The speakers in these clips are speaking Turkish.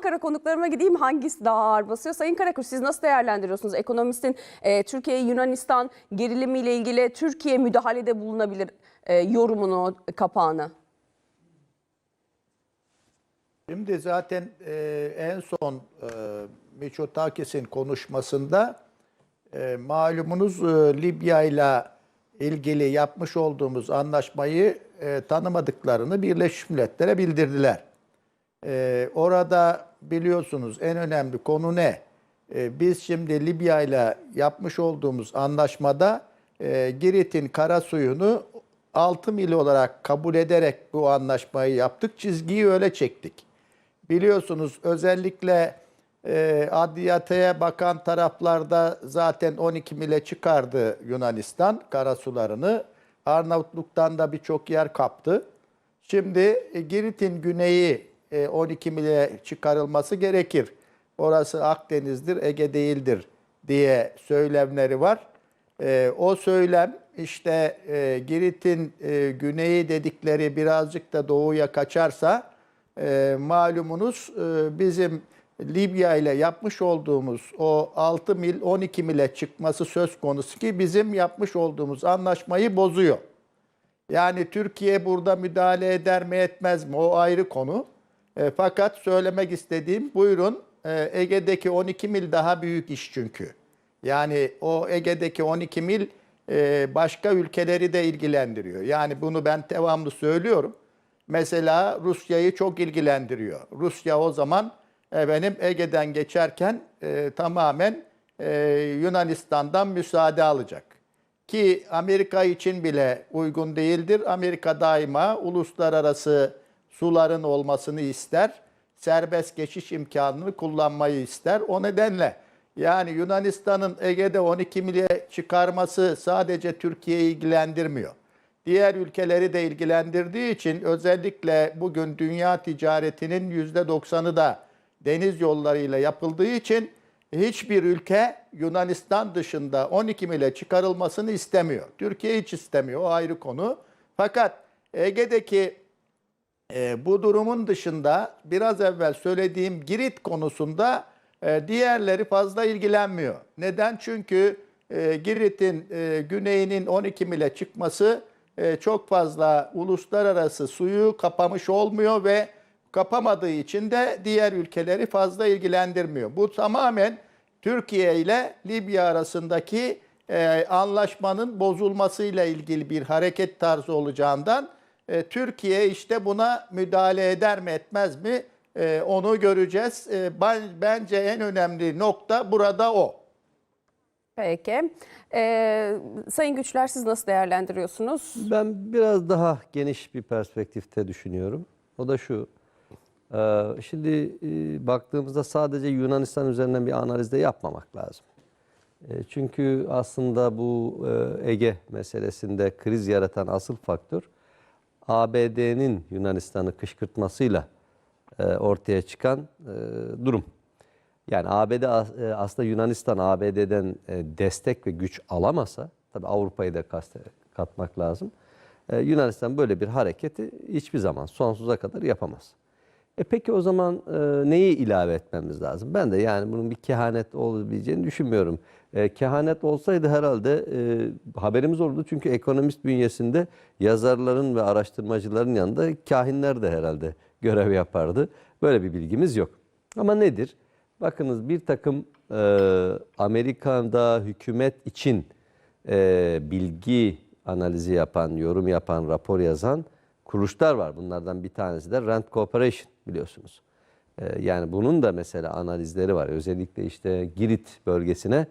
Ankara konuklarıma gideyim hangisi daha ağır basıyor? Sayın Karakuş siz nasıl değerlendiriyorsunuz? Ekonomistin e, Türkiye-Yunanistan gerilimiyle ilgili Türkiye müdahalede bulunabilir e, yorumunu, kapağını. Şimdi zaten e, en son e, Miçotakis'in konuşmasında e, malumunuz e, Libya ile ilgili yapmış olduğumuz anlaşmayı e, tanımadıklarını Birleşmiş Milletler'e bildirdiler. E, orada biliyorsunuz en önemli konu ne? E, biz şimdi Libya ile yapmış olduğumuz anlaşmada e, Girit'in kara suyunu 6 mil olarak kabul ederek bu anlaşmayı yaptık. Çizgiyi öyle çektik. Biliyorsunuz özellikle e, adliyateye bakan taraflarda zaten 12 mile çıkardı Yunanistan karasularını. Arnavutluk'tan da birçok yer kaptı. Şimdi e, Girit'in güneyi 12 mile çıkarılması gerekir. Orası Akdeniz'dir, Ege değildir diye söylemleri var. E, o söylem işte e, Girit'in e, güneyi dedikleri birazcık da doğuya kaçarsa e, malumunuz e, bizim Libya ile yapmış olduğumuz o 6 mil 12 mile çıkması söz konusu ki bizim yapmış olduğumuz anlaşmayı bozuyor. Yani Türkiye burada müdahale eder mi etmez mi o ayrı konu. E, fakat söylemek istediğim buyurun e, Ege'deki 12 mil daha büyük iş çünkü. Yani o Ege'deki 12 mil e, başka ülkeleri de ilgilendiriyor. Yani bunu ben devamlı söylüyorum. Mesela Rusya'yı çok ilgilendiriyor. Rusya o zaman efendim Ege'den geçerken e, tamamen e, Yunanistan'dan müsaade alacak. Ki Amerika için bile uygun değildir. Amerika daima uluslararası suların olmasını ister. Serbest geçiş imkanını kullanmayı ister. O nedenle yani Yunanistan'ın Ege'de 12 milye çıkarması sadece Türkiye'yi ilgilendirmiyor. Diğer ülkeleri de ilgilendirdiği için özellikle bugün dünya ticaretinin %90'ı da deniz yollarıyla yapıldığı için hiçbir ülke Yunanistan dışında 12 mile çıkarılmasını istemiyor. Türkiye hiç istemiyor o ayrı konu. Fakat Ege'deki e, bu durumun dışında biraz evvel söylediğim Girit konusunda e, diğerleri fazla ilgilenmiyor. Neden? Çünkü e, Girit'in e, güneyinin 12 mile çıkması e, çok fazla uluslararası suyu kapamış olmuyor ve kapamadığı için de diğer ülkeleri fazla ilgilendirmiyor. Bu tamamen Türkiye ile Libya arasındaki e, anlaşmanın bozulmasıyla ilgili bir hareket tarzı olacağından e, Türkiye işte buna müdahale eder mi etmez mi e, onu göreceğiz. E, ben, bence en önemli nokta burada o. Peki. E, Sayın Güçler siz nasıl değerlendiriyorsunuz? Ben biraz daha geniş bir perspektifte düşünüyorum. O da şu. e, Şimdi e, baktığımızda sadece Yunanistan üzerinden bir analiz de yapmamak lazım. E, Çünkü aslında bu e, Ege meselesinde kriz yaratan asıl faktör ABD'nin Yunanistan'ı kışkırtmasıyla e, ortaya çıkan e, durum. Yani ABD e, aslında Yunanistan ABD'den e, destek ve güç alamasa, tabii Avrupa'yı da katmak lazım. E, Yunanistan böyle bir hareketi hiçbir zaman sonsuza kadar yapamaz. E peki o zaman e, neyi ilave etmemiz lazım? Ben de yani bunun bir kehanet olabileceğini düşünmüyorum. E, kehanet olsaydı herhalde e, haberimiz olurdu. Çünkü ekonomist bünyesinde yazarların ve araştırmacıların yanında kahinler de herhalde görev yapardı. Böyle bir bilgimiz yok. Ama nedir? Bakınız bir takım e, Amerika'da hükümet için e, bilgi analizi yapan, yorum yapan, rapor yazan kuruluşlar var. Bunlardan bir tanesi de Rand Corporation biliyorsunuz. E, yani bunun da mesela analizleri var. Özellikle işte Girit bölgesine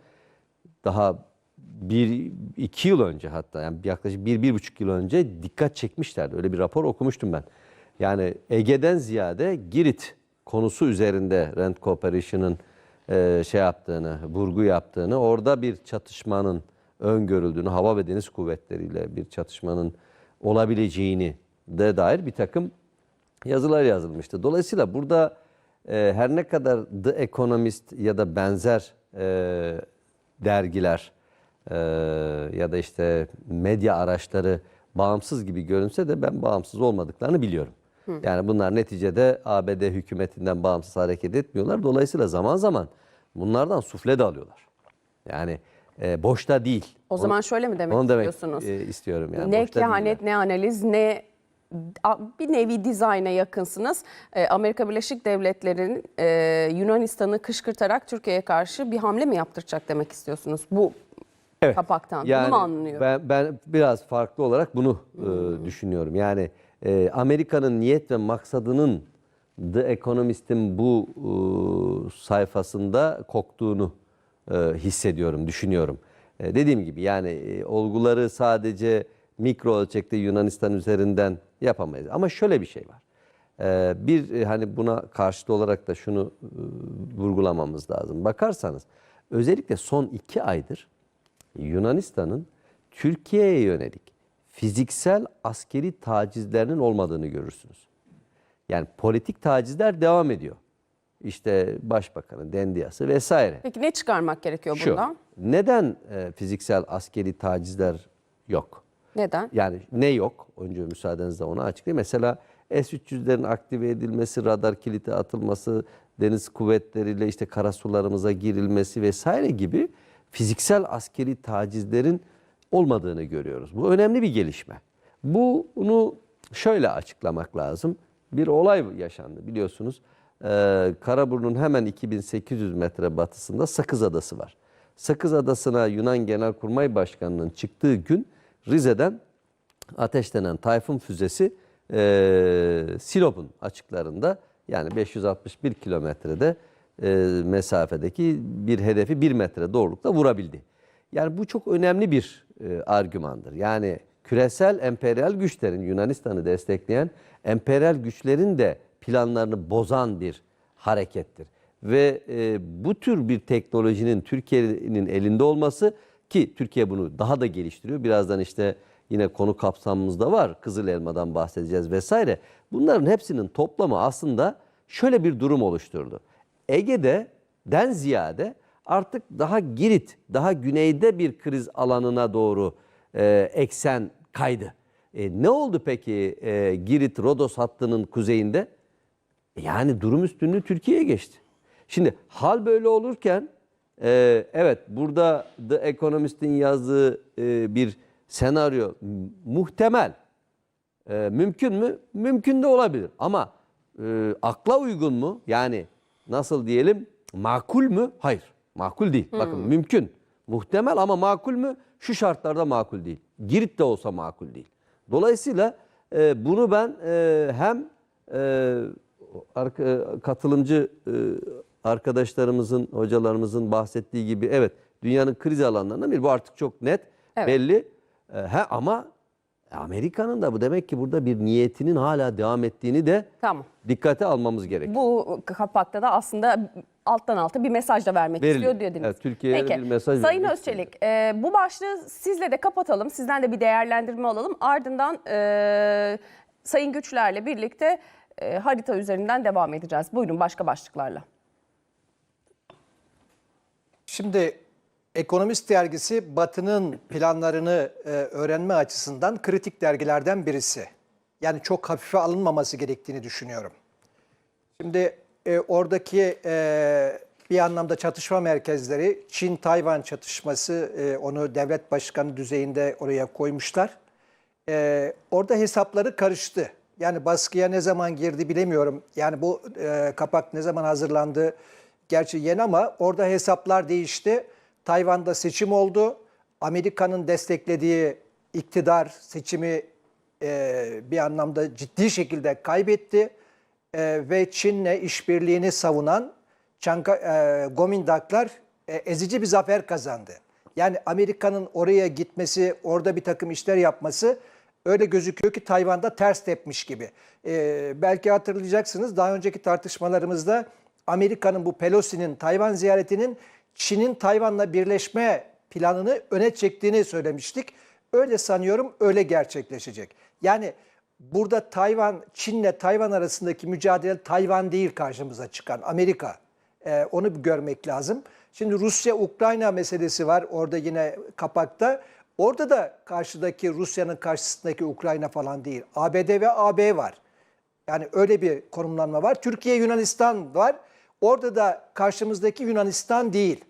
daha bir iki yıl önce hatta yani yaklaşık bir, bir buçuk yıl önce dikkat çekmişlerdi. Öyle bir rapor okumuştum ben. Yani Ege'den ziyade Girit konusu üzerinde Rand Corporation'ın e, şey yaptığını, vurgu yaptığını, orada bir çatışmanın öngörüldüğünü, hava ve deniz kuvvetleriyle bir çatışmanın olabileceğini de dair bir takım yazılar yazılmıştı. Dolayısıyla burada e, her ne kadar The Economist ya da benzer e, dergiler e, ya da işte medya araçları bağımsız gibi görünse de ben bağımsız olmadıklarını biliyorum. Yani bunlar neticede ABD hükümetinden bağımsız hareket etmiyorlar. Dolayısıyla zaman zaman bunlardan sufle de alıyorlar. Yani e, boşta değil. O zaman şöyle mi demek Onu demek istiyorsunuz? e, istiyorum yani. ne boşta kehanet, ne analiz, ne bir nevi dizayna yakınsınız. Ee, Amerika Birleşik Devletleri'nin e, Yunanistan'ı kışkırtarak Türkiye'ye karşı bir hamle mi yaptıracak demek istiyorsunuz? Bu Evet. kapaktan. Yani Bunu mu anlıyorum? Ben, ben biraz farklı olarak bunu e, düşünüyorum. Yani e, Amerika'nın niyet ve maksadının The Economist'in bu e, sayfasında koktuğunu e, hissediyorum, düşünüyorum. E, dediğim gibi yani e, olguları sadece mikro ölçekte Yunanistan üzerinden yapamayız. Ama şöyle bir şey var. E, bir e, hani buna karşıt olarak da şunu e, vurgulamamız lazım. Bakarsanız özellikle son iki aydır Yunanistan'ın Türkiye'ye yönelik fiziksel askeri tacizlerinin olmadığını görürsünüz. Yani politik tacizler devam ediyor. İşte başbakanın dendiyası vesaire. Peki ne çıkarmak gerekiyor Şu, bundan? neden e, fiziksel askeri tacizler yok? Neden? Yani ne yok? Önce müsaadenizle onu açıklayayım. Mesela S-300'lerin aktive edilmesi, radar kilidi atılması, deniz kuvvetleriyle işte karasularımıza girilmesi vesaire gibi fiziksel askeri tacizlerin olmadığını görüyoruz. Bu önemli bir gelişme. Bunu şöyle açıklamak lazım. Bir olay yaşandı biliyorsunuz. Ee, Karaburun'un hemen 2800 metre batısında Sakız Adası var. Sakız Adası'na Yunan Genelkurmay Başkanı'nın çıktığı gün Rize'den ateşlenen Tayfun füzesi e, Sinop'un açıklarında yani 561 kilometrede e, mesafedeki bir hedefi 1 metre doğrulukta vurabildi. Yani bu çok önemli bir e, argümandır. Yani küresel emperyal güçlerin Yunanistan'ı destekleyen emperyal güçlerin de planlarını bozan bir harekettir. Ve e, bu tür bir teknolojinin Türkiye'nin elinde olması ki Türkiye bunu daha da geliştiriyor. Birazdan işte yine konu kapsamımızda var. Kızıl elmadan bahsedeceğiz vesaire. Bunların hepsinin toplamı aslında şöyle bir durum oluşturdu. Ege'de den ziyade artık daha Girit, daha güneyde bir kriz alanına doğru e, eksen kaydı. E, ne oldu peki e, Girit-Rodos hattının kuzeyinde? Yani durum üstünlüğü Türkiye'ye geçti. Şimdi hal böyle olurken e, evet burada The Economist'in yazdığı e, bir senaryo muhtemel. E, mümkün mü? Mümkün de olabilir. Ama e, akla uygun mu? Yani nasıl diyelim? Makul mü? Hayır. Makul değil. Bakın mümkün. Muhtemel ama makul mü? Şu şartlarda makul değil. Girit de olsa makul değil. Dolayısıyla e, bunu ben e, hem e, katılımcı e, arkadaşlarımızın, hocalarımızın bahsettiği gibi evet dünyanın kriz alanlarından bir bu artık çok net Evet. belli. E, he, ama Amerika'nın da bu demek ki burada bir niyetinin hala devam ettiğini de Tamam. dikkate almamız gerekiyor. Bu kapakta da aslında alttan alta bir mesaj da vermek Veriliyor. istiyor dediniz. Evet, Türkiye'ye bir mesaj Sayın Özçelik, e, bu başlığı sizle de kapatalım. Sizden de bir değerlendirme alalım. Ardından e, Sayın Güçler'le birlikte e, harita üzerinden devam edeceğiz. Buyurun başka başlıklarla. Şimdi Ekonomist dergisi Batı'nın planlarını e, öğrenme açısından kritik dergilerden birisi. Yani çok hafife alınmaması gerektiğini düşünüyorum. Şimdi e, oradaki e, bir anlamda çatışma merkezleri Çin-Tayvan çatışması e, onu devlet başkanı düzeyinde oraya koymuşlar. E, orada hesapları karıştı. Yani baskıya ne zaman girdi bilemiyorum. Yani bu e, kapak ne zaman hazırlandı gerçi yeni ama orada hesaplar değişti. Tayvan'da seçim oldu. Amerika'nın desteklediği iktidar seçimi e, bir anlamda ciddi şekilde kaybetti. E, ve Çin'le işbirliğini savunan Çanka, e, Gomindaklar e, ezici bir zafer kazandı. Yani Amerika'nın oraya gitmesi, orada bir takım işler yapması öyle gözüküyor ki Tayvan'da ters tepmiş gibi. E, belki hatırlayacaksınız daha önceki tartışmalarımızda Amerika'nın bu Pelosi'nin Tayvan ziyaretinin Çin'in Tayvan'la birleşme planını öne çektiğini söylemiştik. Öyle sanıyorum öyle gerçekleşecek. Yani burada Tayvan, Çin'le Tayvan arasındaki mücadele Tayvan değil karşımıza çıkan Amerika. Ee, onu görmek lazım. Şimdi Rusya-Ukrayna meselesi var orada yine kapakta. Orada da karşıdaki Rusya'nın karşısındaki Ukrayna falan değil. ABD ve AB var. Yani öyle bir konumlanma var. Türkiye Yunanistan var. Orada da karşımızdaki Yunanistan değil.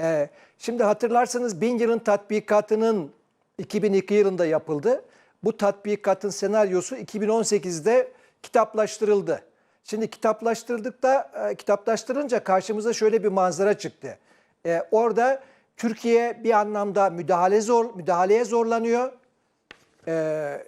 Ee, şimdi hatırlarsanız bin yılın tatbikatının 2002 yılında yapıldı. Bu tatbikatın senaryosu 2018'de kitaplaştırıldı. Şimdi kitaplaştırdıkta, e, kitaplaştırınca karşımıza şöyle bir manzara çıktı. Ee, orada Türkiye bir anlamda müdahale zor, müdahaleye zorlanıyor. Ee,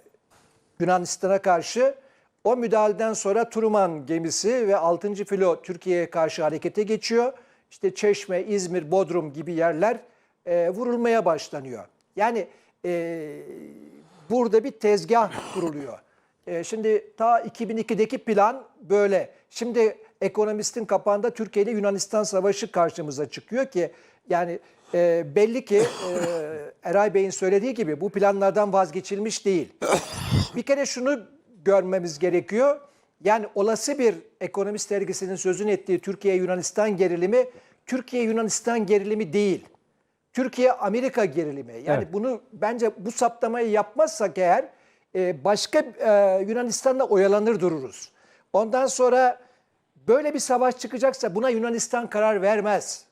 Yunanistan'a karşı. O müdahaleden sonra Truman gemisi ve 6. filo Türkiye'ye karşı harekete geçiyor. İşte Çeşme, İzmir, Bodrum gibi yerler e, vurulmaya başlanıyor. Yani e, burada bir tezgah kuruluyor. E, şimdi ta 2002'deki plan böyle. Şimdi ekonomistin kapağında Türkiye ile Yunanistan savaşı karşımıza çıkıyor ki yani e, belli ki e, Eray Bey'in söylediği gibi bu planlardan vazgeçilmiş değil. Bir kere şunu görmemiz gerekiyor. Yani olası bir ekonomist dergisinin sözünü ettiği Türkiye-Yunanistan gerilimi, Türkiye-Yunanistan gerilimi değil. Türkiye-Amerika gerilimi. Yani Evet. bunu bence bu saptamayı yapmazsak eğer e, başka e, Yunanistan'la oyalanır dururuz. Ondan sonra böyle bir savaş çıkacaksa buna Yunanistan karar vermez.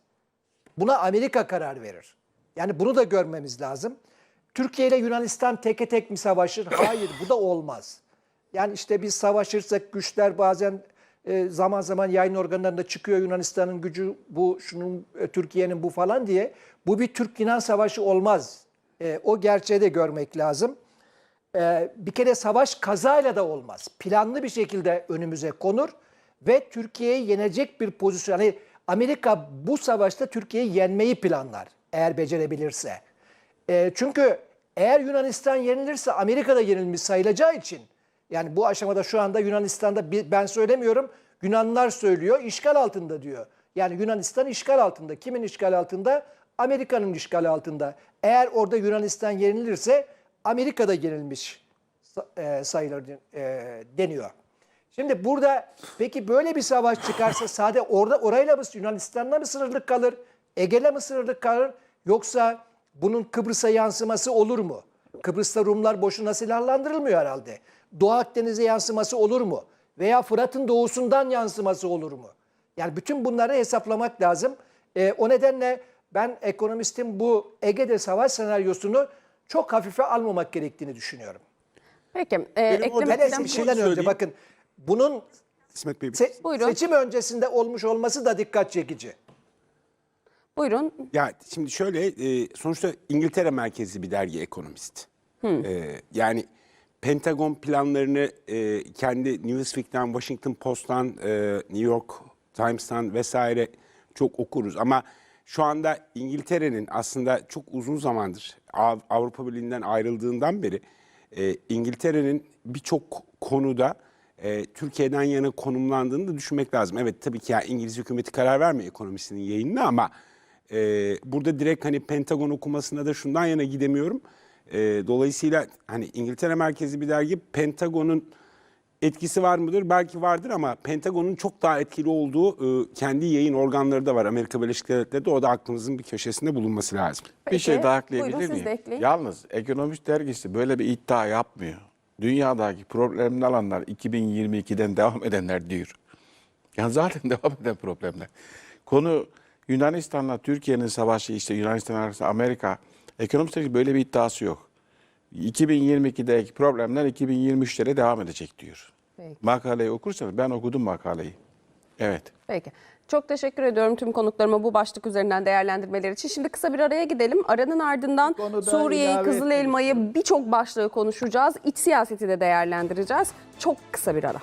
Buna Amerika karar verir. Yani bunu da görmemiz lazım. Türkiye ile Yunanistan teke tek mi savaşır? Hayır bu da olmaz. Yani işte biz savaşırsak güçler bazen e, zaman zaman yayın organlarında çıkıyor Yunanistan'ın gücü bu, şunun e, Türkiye'nin bu falan diye. Bu bir Türk-Yunan savaşı olmaz. E, o gerçeği de görmek lazım. Bir kere savaş kazayla da olmaz. Planlı bir şekilde önümüze konur ve Türkiye'yi yenecek bir pozisyon. Hani Amerika bu savaşta Türkiye'yi yenmeyi planlar eğer becerebilirse. Çünkü eğer Yunanistan yenilirse Amerika da yenilmiş sayılacağı için yani bu aşamada şu anda Yunanistan'da ben söylemiyorum Yunanlılar söylüyor işgal altında diyor. Yani Yunanistan işgal altında. Kimin işgal altında? Amerika'nın işgal altında. Eğer orada Yunanistan yenilirse Amerika'da yenilmiş e, sayılır e, deniyor. Şimdi burada peki böyle bir savaş çıkarsa sade orada orayla mı Yunanistan'la mı sınırlı kalır? Ege'le mi sınırlı kalır? Yoksa bunun Kıbrıs'a yansıması olur mu? Kıbrıs'ta Rumlar boşuna silahlandırılmıyor herhalde. Doğu Akdeniz'e yansıması olur mu? Veya Fırat'ın doğusundan yansıması olur mu? Yani bütün bunları hesaplamak lazım. Ee, o nedenle ben ekonomistin bu Ege'de savaş senaryosunu çok hafife almamak gerektiğini düşünüyorum. Peki, e, Benim eklemek orada- Hele şeyden önce bakın bunun İsmet Bey. se- Buyurun. seçim öncesinde olmuş olması da dikkat çekici. Buyurun. Ya şimdi şöyle e, sonuçta İngiltere merkezli bir dergi ekonomist. E, yani Pentagon planlarını e, kendi Newsweek'ten, Washington Post'tan, e, New York Times'tan vesaire çok okuruz. Ama şu anda İngiltere'nin aslında çok uzun zamandır Av- Avrupa Birliği'nden ayrıldığından beri e, İngiltere'nin birçok konuda e, Türkiye'den yana konumlandığını da düşünmek lazım. Evet tabii ki ya İngiliz hükümeti karar vermiyor ekonomisinin yayınına ama e, burada direkt hani Pentagon okumasına da şundan yana gidemiyorum. E, dolayısıyla hani İngiltere merkezi bir dergi Pentagon'un etkisi var mıdır? Belki vardır ama Pentagon'un çok daha etkili olduğu e, kendi yayın organları da var Amerika Birleşik Devletleri'de. O da aklımızın bir köşesinde bulunması lazım. Peki, Bir şey daha ekleyebilir miyim? Yalnız Ekonomist dergisi böyle bir iddia yapmıyor. Dünyadaki problemli alanlar 2022'den devam edenler diyor. Yani zaten devam eden problemler. Konu Yunanistan'la Türkiye'nin savaşı işte Yunanistan arasında Amerika. Ekonomist böyle bir iddiası yok. 2022'deki problemler 2023'lere devam edecek diyor. Peki. Makaleyi okursanız ben okudum makaleyi. Evet. Peki. Çok teşekkür ediyorum tüm konuklarıma bu başlık üzerinden değerlendirmeleri için. Şimdi kısa bir araya gidelim. Aranın ardından Suriye'yi, Kızıl Elma'yı birçok başlığı konuşacağız. İç siyaseti de değerlendireceğiz. Çok kısa bir ara.